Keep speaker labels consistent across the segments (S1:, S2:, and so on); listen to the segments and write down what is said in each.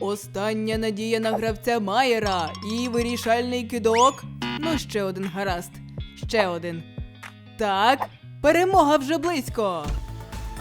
S1: Остання надія на гравця Майера і вирішальний кидок. Ну, ще один гаразд. Ще один. Так, перемога вже близько.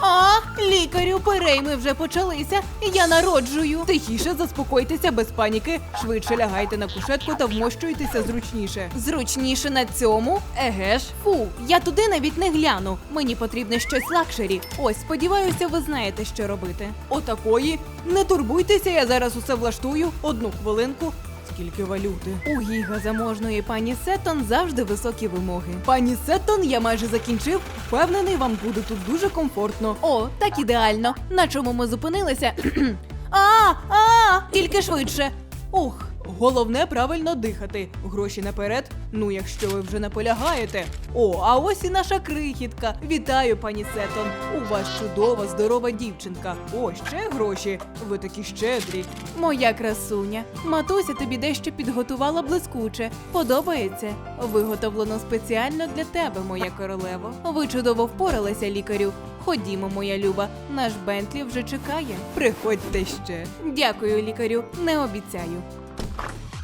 S1: А, лікарю, перейми вже почалися. Я народжую. Тихіше заспокойтеся без паніки. Швидше лягайте на кушетку та вмощуйтеся зручніше. Зручніше на цьому? Еге ж. Фу, я туди навіть не гляну. Мені потрібне щось лакшері. Ось, сподіваюся, ви знаєте, що робити. Отакої. Не турбуйтеся, я зараз усе влаштую. Одну хвилинку. Скільки валюти? У гіга заможної пані Сеттон завжди високі вимоги. Пані Сеттон, я майже закінчив. Впевнений, вам буде тут дуже комфортно. О, так ідеально. На чому ми зупинилися? а, а, тільки швидше. Ух, головне правильно дихати. Гроші наперед. Ну, якщо ви вже наполягаєте. О, а ось і наша крихітка. Вітаю, пані Сеттон. У вас чудова, здорова дівчинка. О, ще гроші. Ви такі щедрі. Моя красуня. Матуся тобі дещо підготувала блискуче. Подобається? Виготовлено спеціально для тебе, моя королево. Ви чудово впоралися, лікарю. Ходімо, моя люба, наш Бентлі вже чекає. Приходьте ще. Дякую, лікарю, не обіцяю.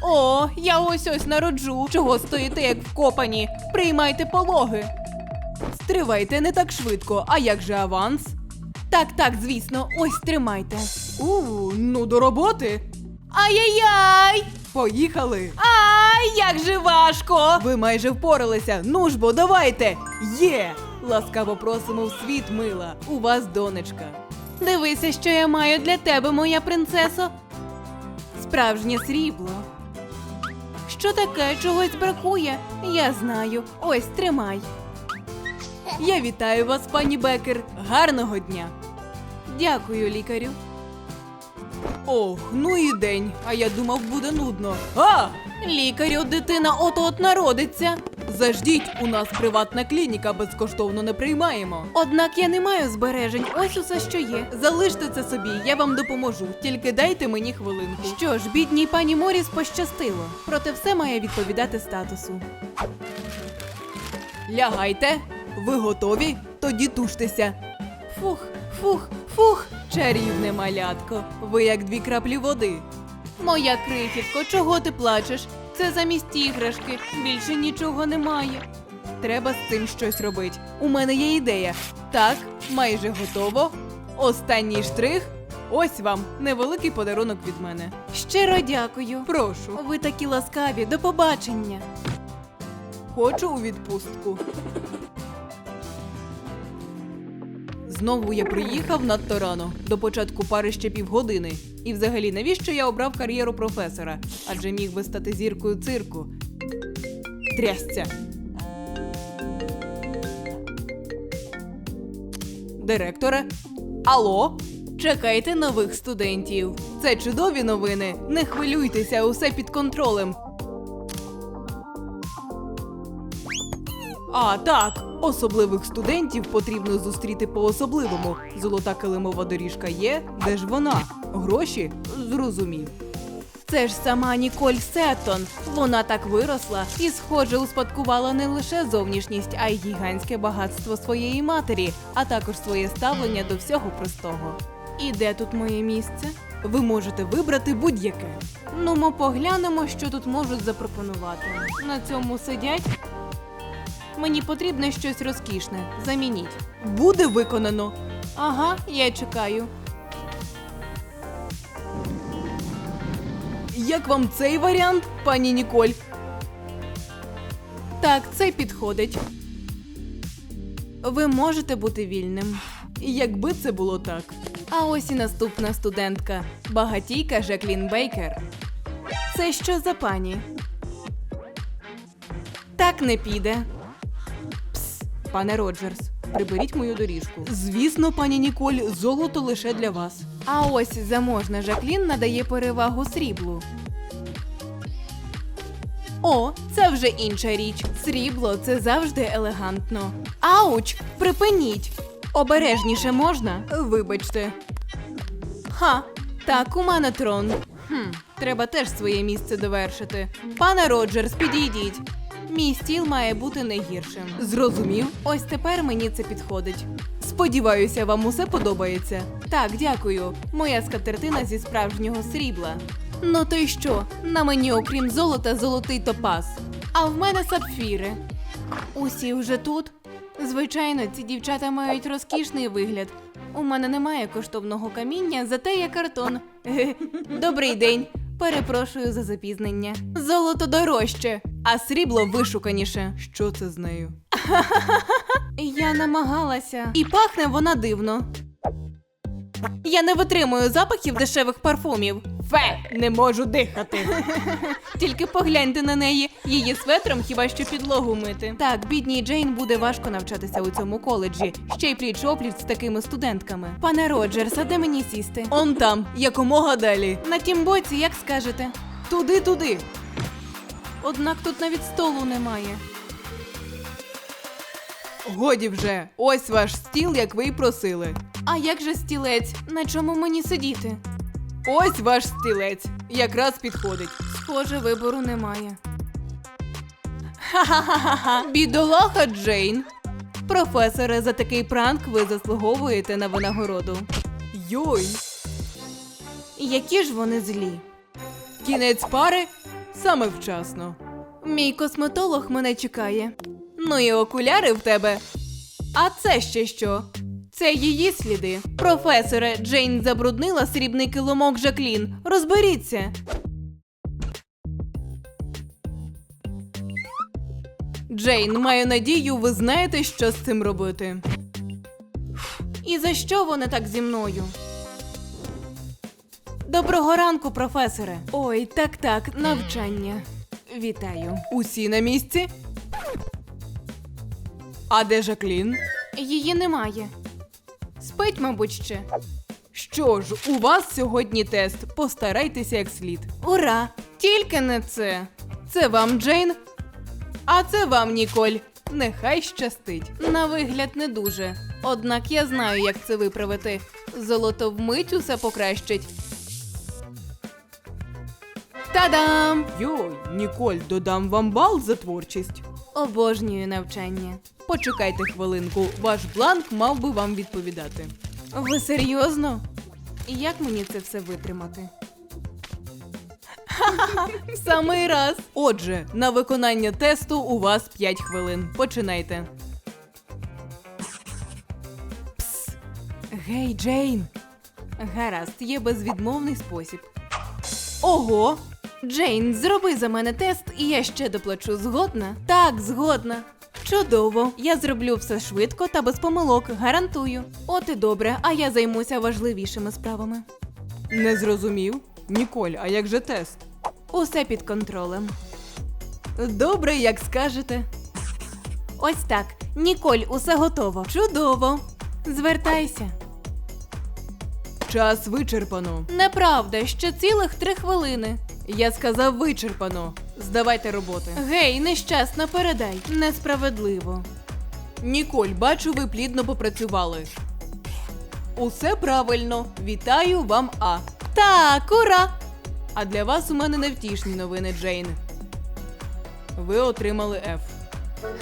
S1: О, я ось ось народжу. Чого стоїте, як вкопані? Приймайте пологи. Стривайте не так швидко, а як же аванс? Так, так, звісно, ось тримайте. У, ну до роботи. Ай-яй-яй! Поїхали! Ай, як же важко! Ви майже впоралися. Ну ж бо, давайте! Є! Ласкаво просимо в світ, мила. У вас донечка. Дивися, що я маю для тебе, моя принцесо. Справжнє срібло. Що таке, чогось бракує? Я знаю. Ось тримай. Я вітаю вас, пані Бекер. Гарного дня. Дякую, лікарю. Ох, ну і день. А я думав, буде нудно. А! Лікарю, дитина от-от народиться. Заждіть, у нас приватна клініка, безкоштовно не приймаємо. Однак я не маю збережень, ось усе, що є. Залиште це собі, я вам допоможу. Тільки дайте мені хвилинку. Що ж, бідній пані Моріс пощастило. Проте все має відповідати статусу. Лягайте. Ви готові? Тоді туштеся. Фух, фух, фух. Чарівне малятко. Ви як дві краплі води. Моя крихітко, чого ти плачеш? Це замість іграшки. Більше нічого немає. Треба з цим щось робити. У мене є ідея. Так, майже готово. Останній штрих. Ось вам невеликий подарунок від мене. Щиро дякую. Прошу. Ви такі ласкаві. До побачення. Хочу у відпустку. Знову я приїхав надто рано. До початку пари ще півгодини. І взагалі, навіщо я обрав кар'єру професора? Адже міг би стати зіркою цирку. Трясця. Директоре? Алло? Чекайте нових студентів. Це чудові новини. Не хвилюйтеся, усе під контролем. А, так, особливих студентів потрібно зустріти по-особливому. Золота килимова доріжка є, де ж вона? Гроші? Зрозумів. Це ж сама Ніколь Сеттон. Вона так виросла і, схоже, успадкувала не лише зовнішність, а й гігантське багатство своєї матері, а також своє ставлення до всього простого. І де тут моє місце? Ви можете вибрати будь-яке. Ну, ми поглянемо, що тут можуть запропонувати. На цьому сидять Мені потрібне щось розкішне. Замініть. Буде виконано. Ага, я чекаю. Як вам цей варіант, пані Ніколь? Так, це підходить. Ви можете бути вільним. Якби це було так. А ось і наступна студентка, багатійка Жаклін Бейкер. Це що за пані? Так не піде. Пане Роджерс, приберіть мою доріжку. Звісно, пані Ніколь, золото лише для вас. А ось заможна Жаклін надає перевагу сріблу. О, це вже інша річ. Срібло це завжди елегантно. Ауч! Припиніть! Обережніше можна? Вибачте. Ха, так, у мене трон. Хм, треба теж своє місце довершити. Пане Роджерс, підійдіть. Мій стіл має бути не гіршим. Зрозумів. Ось тепер мені це підходить. Сподіваюся, вам усе подобається. Так, дякую. Моя скатертина зі справжнього срібла. Ну то й що? На мені, окрім золота, золотий топаз. А в мене сапфіри. Усі вже тут. Звичайно, ці дівчата мають розкішний вигляд. У мене немає коштовного каміння, зате є картон. Добрий день. Перепрошую за запізнення. Золото дорожче, а срібло вишуканіше. Що це з нею? Я намагалася. І пахне вона дивно. Я не витримую запахів дешевих парфумів. Фе, не можу дихати. Тільки погляньте на неї. Її светром хіба що підлогу мити. Так, бідній Джейн буде важко навчатися у цьому коледжі, ще й пліч опліч з такими студентками. Пане Роджерс, а де мені сісти? Он там, якомога далі. На тім боці, як скажете. Туди, туди. Однак тут навіть столу немає. Годі вже, ось ваш стіл, як ви й просили. А як же стілець? На чому мені сидіти? Ось ваш стілець. Якраз підходить. Схоже, вибору немає. Ха-ха-ха-ха. Бідолаха Джейн. Професоре, за такий пранк ви заслуговуєте на винагороду. Йой. Які ж вони злі. Кінець пари саме вчасно. Мій косметолог мене чекає. Ну і окуляри в тебе. А це ще що? Це її сліди. Професоре, Джейн забруднила срібний килимок Жаклін. Розберіться. Джейн, маю надію, ви знаєте, що з цим робити. І за що вони так зі мною? Доброго ранку, професоре. Ой, так, так, навчання. Вітаю. Усі на місці? А де Жаклін? Її немає. Спить, мабуть, ще. Що ж, у вас сьогодні тест. Постарайтеся як слід. Ура! Тільки не це. Це вам, Джейн. А це вам, Ніколь. Нехай щастить. На вигляд не дуже. Однак я знаю, як це виправити. Золото вмить усе покращить. Та-дам! Йой, Ніколь, додам вам бал за творчість. Обожнюю навчання. Почекайте хвилинку, ваш бланк мав би вам відповідати. Ви серйозно? І як мені це все витримати? Ха-ха-ха, в самий раз. Отже, на виконання тесту у вас 5 хвилин. Починайте. Пс. Гей, Джейн. Гаразд, є безвідмовний спосіб. Ого! Джейн, зроби за мене тест, і я ще доплачу. Згодна? Так, згодна. Чудово, я зроблю все швидко та без помилок, гарантую. От і добре, а я займуся важливішими справами. Не зрозумів. Ніколь, а як же тест? Усе під контролем. Добре, як скажете. Ось так. Ніколь, усе готово. Чудово. Звертайся. Час вичерпано. Неправда, ще цілих три хвилини. Я сказав вичерпано. Здавайте роботи. Гей, нещасно, передай. Несправедливо. Ніколь, бачу, ви плідно попрацювали. Усе правильно. Вітаю вам А. Так, ура! А для вас у мене невтішні новини, Джейн. Ви отримали F.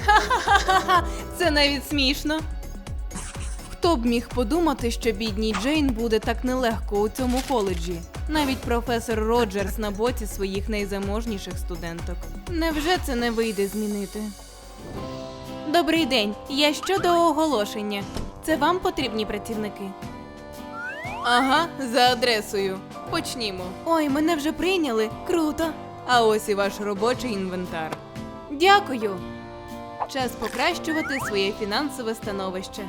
S1: Ха-ха-ха! Це навіть смішно. Хто б міг подумати, що бідній Джейн буде так нелегко у цьому коледжі? Навіть професор Роджерс на боці своїх найзаможніших студенток. Невже це не вийде змінити? Добрий день. Я щодо оголошення. Це вам потрібні працівники? Ага, за адресою. Почнімо. Ой, мене вже прийняли. Круто. А ось і ваш робочий інвентар. Дякую. Час покращувати своє фінансове становище.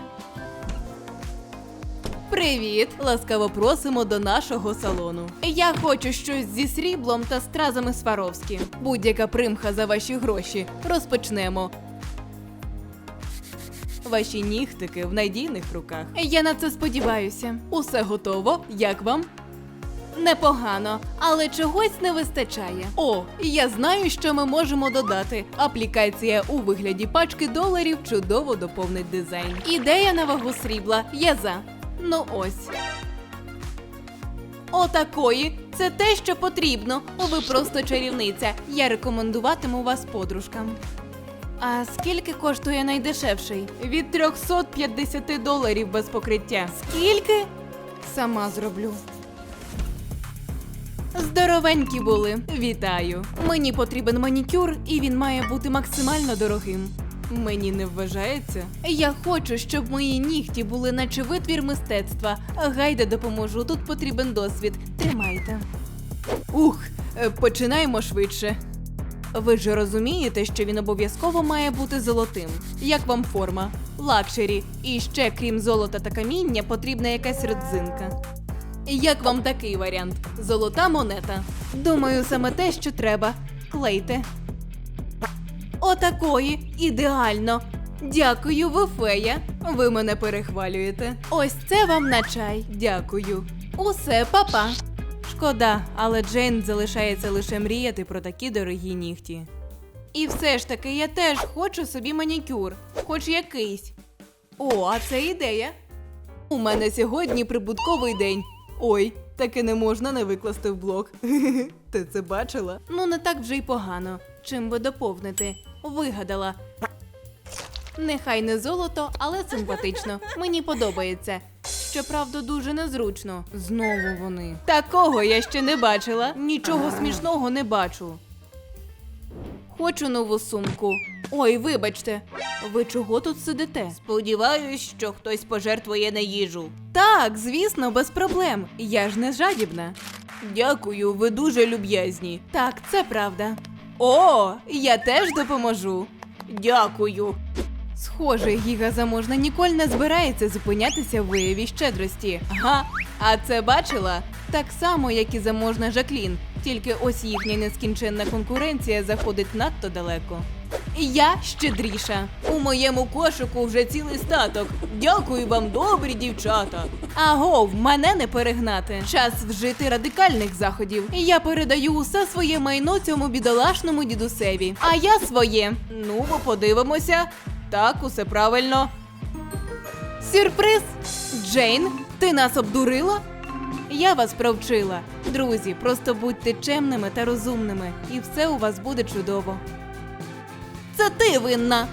S1: Привіт! Ласкаво просимо до нашого салону. Я хочу щось зі сріблом та стразами Сваровські. Будь-яка примха за ваші гроші. Розпочнемо. Ваші нігтики в надійних руках. Я на це сподіваюся. Усе готово. Як вам? Непогано, але чогось не вистачає. О, я знаю, що ми можемо додати. Аплікація у вигляді пачки доларів чудово доповнить дизайн. Ідея на вагу срібла. Я за. Ну ось. Отакої. Це те, що потрібно. Ви просто чарівниця. Я рекомендуватиму вас подружкам. А скільки коштує найдешевший? Від 350 доларів без покриття. Скільки? Сама зроблю. Здоровенькі були. Вітаю. Мені потрібен манікюр, і він має бути максимально дорогим. Мені не вважається. Я хочу, щоб мої нігті були наче витвір мистецтва. Гайда допоможу. Тут потрібен досвід. Тримайте. Ух, е, починаємо швидше. Ви ж розумієте, що він обов'язково має бути золотим. Як вам форма? Лакшері. І ще, крім золота та каміння, потрібна якась родзинка. Як вам такий варіант? Золота монета. Думаю, саме те, що треба. Клейте. Отакої. Ідеально. Дякую, ви фея. Ви мене перехвалюєте. Ось це вам на чай. Дякую. Усе, папа. Шкода, але Джейн залишається лише мріяти про такі дорогі нігті. І все ж таки, я теж хочу собі манікюр, хоч якийсь. О, а це ідея. У мене сьогодні прибутковий день. Ой, таки не можна не викласти в блог. Ти це бачила? Ну, не так вже й погано. Чим би доповнити? Вигадала. Нехай не золото, але симпатично. Мені подобається. Щоправда, дуже незручно. Знову вони. Такого я ще не бачила. Нічого смішного не бачу. Хочу нову сумку. Ой, вибачте, ви чого тут сидите? Сподіваюсь, що хтось пожертвує на їжу. Так, звісно, без проблем. Я ж не жадібна. Дякую, ви дуже люб'язні. Так, це правда. О, я теж допоможу. Дякую. Схоже, Гіга заможна Ніколь не збирається зупинятися в вияві щедрості. Ага, а це бачила? Так само, як і заможна Жаклін. Тільки ось їхня нескінченна конкуренція заходить надто далеко. Я щедріша. У моєму кошику вже цілий статок. Дякую вам, добрі дівчата. Агов, мене не перегнати. Час вжити радикальних заходів. Я передаю усе своє майно цьому бідолашному дідусеві. А я своє. Ну, бо подивимося. Так, усе правильно. Сюрприз! Джейн, ти нас обдурила? Я вас провчила. Друзі, просто будьте чемними та розумними, і все у вас буде чудово. Це ти винна.